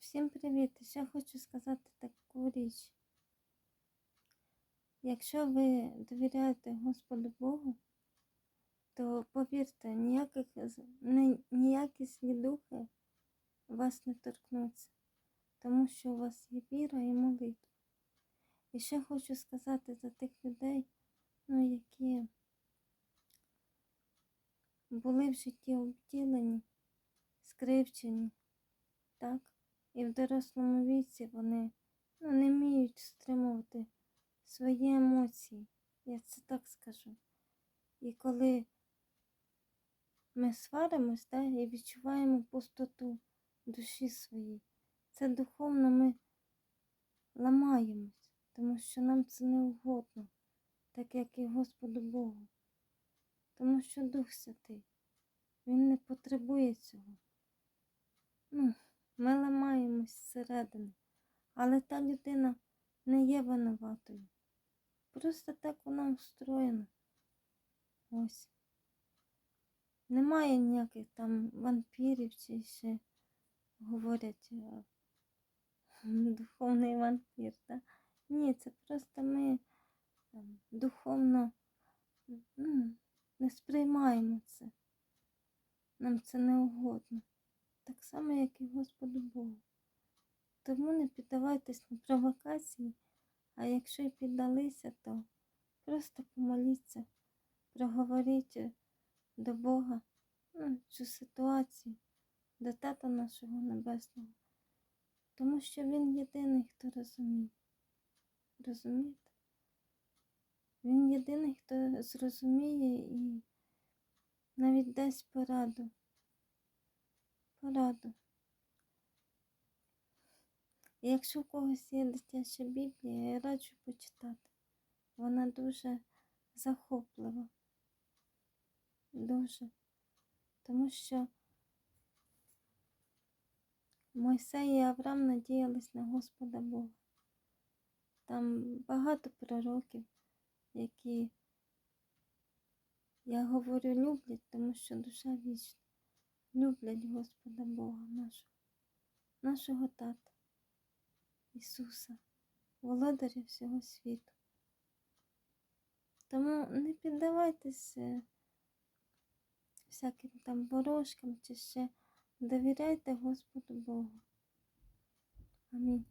Всім привіт! Ще хочу сказати таку річ. Якщо ви довіряєте Господу Богу, то повірте, ніяких, ні- ніякі злі духи вас не торкнуться, тому що у вас є віра і молитва. І ще хочу сказати за тих людей, ну, які були в житті обділені, скривчені, так? І в дорослому віці вони ну, не вміють стримувати свої емоції, я це так скажу. І коли ми сваримось да, і відчуваємо пустоту душі своїй, це духовно ми ламаємось, тому що нам це не угодно, так як і Господу Богу. Тому що Дух Святий, Він не потребує цього. Ну, ми ламаємось зсередини, але та людина не є винуватою. Просто так вона устроєна. Ось. Немає ніяких там вампірів чи ще говорять е, духовний вампір. Да? Ні, це просто ми там, духовно ну, не сприймаємо це. Нам це не угодно. Так само, як і Господу Богу. Тому не піддавайтесь на провокації, а якщо й піддалися, то просто помоліться, проговоріть до Бога ну, цю ситуацію, до Тата нашого Небесного. Тому що Він єдиний, хто розуміє. Розумієте? Він єдиний, хто зрозуміє і навіть дасть пораду. І якщо у когось є дитяча Біблія, я раджу почитати. Вона дуже захоплива. Дуже. Тому що Мойсей і Авраам надіялись на Господа Бога. Там багато пророків, які, я говорю, люблять, тому що душа вічна. Люблять Господа Бога нашого, нашого Тата. Ісуса, володаря всього світу. Тому не піддавайтеся всяким там ворожкам чи ще довіряйте Господу Богу. Амінь.